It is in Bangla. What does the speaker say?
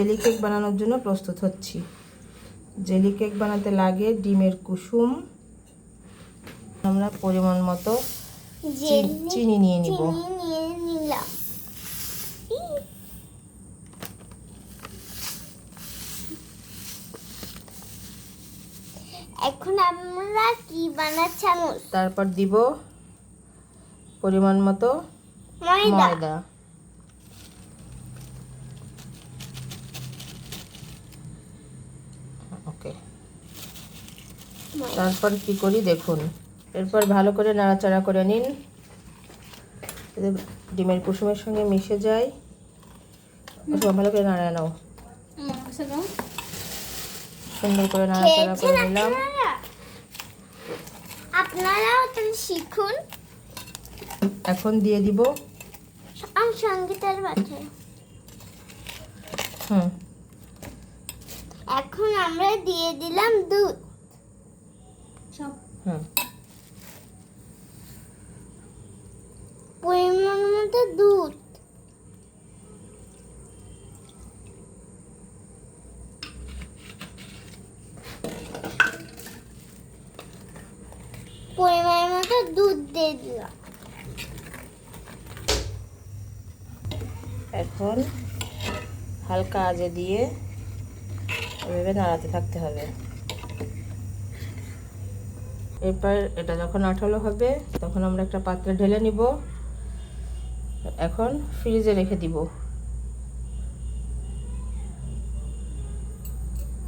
জেলি কেক বানানোর জন্য প্রস্তুত হচ্ছি। জেলি কেক বানাতে লাগে ডিমের কুসুম। আমরা পরিমাণ মতো চিনি নিয়ে নিব। এখন আমরা কি বানাচ্ছি তারপর দিব পরিমাণ মতো ময়দা ময়দা ওকে ময়দা। তারপর কি করি দেখুন। এরপর ভালো করে নাড়াচাড়া করে নিন। ডিমের কুসুমের সঙ্গে মিশে যায়। সব ভালো করে নাড়া নাও। সুন্দর করে নাড়াচাড়া করে নিলাম। আপনারা? আপনারাও শিখুন। এখন দিয়ে দিব। সঙ্গীতার হুম। এখন আমরা দিয়ে দিলাম দুধ। পরিমাণ মতো দুধ। পরিমাণ মতো দুধ দিয়ে দিলাম। এখন হালকা আজে দিয়ে এভাবে নাড়াতে থাকতে হবে। এরপর এটা যখন আঠালো হবে, তখন আমরা একটা পাত্রে ঢেলে নিব। এখন ফ্রিজে রেখে দিব।